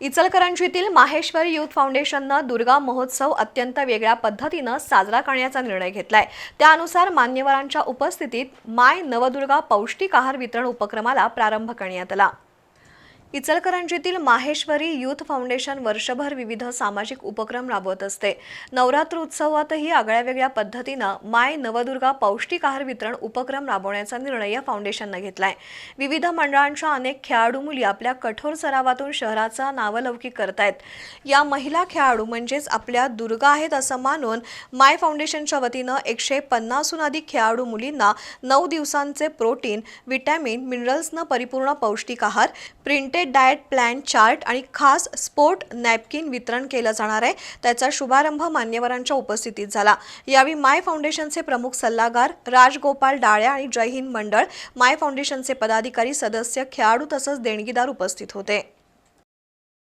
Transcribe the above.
इचलकरंजीतील Maheshwari youth फाउंडेशननं दुर्गा महोत्सव अत्यंत वेगळ्या पद्धतीनं साजरा करण्याचा निर्णय घेतलाय. त्यानुसार मान्यवरांच्या उपस्थितीत माय नवदुर्गा पौष्टिक आहार वितरण उपक्रमाला प्रारंभ करण्यात आला. इचलकरंजीतील माहेश्वरी यूथ फाउंडेशन वर्षभर विविध सामाजिक उपक्रम राबवत असते. नवरात्र उत्सवातही आगळ्या वेगळ्या पद्धतीनं माय नवदुर्गा पौष्टिक आहार वितरण उपक्रम राबवण्याचा निर्णय या फाउंडेशननं घेतलाय. विविध मंडळांच्या अनेक खेळाडू मुली आपल्या कठोर सरावातून शहराचा नावलौकिक करतायत. या महिला खेळाडू म्हणजेच आपल्या दुर्गा आहेत असं मानून माय फाउंडेशनच्या वतीनं एकशे पन्नासहून अधिक खेळाडू मुलींना नऊ दिवसांचे प्रोटीन विटॅमिन मिनरल्सनं परिपूर्ण पौष्टिक आहार प्रिंटेड डाएट प्लॅन चार्ट आणि खास स्पोर्ट नॅपकिन वितरण केलं जाणार आहे. त्याचा शुभारंभ मान्यवरांच्या उपस्थितीत झाला. यावेळी माय फाउंडेशनचे प्रमुख सल्लागार राजगोपाल डाळ्या आणि जय हिंद मंडळ माय फाउंडेशनचे पदाधिकारी सदस्य खेळाडू तसंच देणगीदार उपस्थित होते.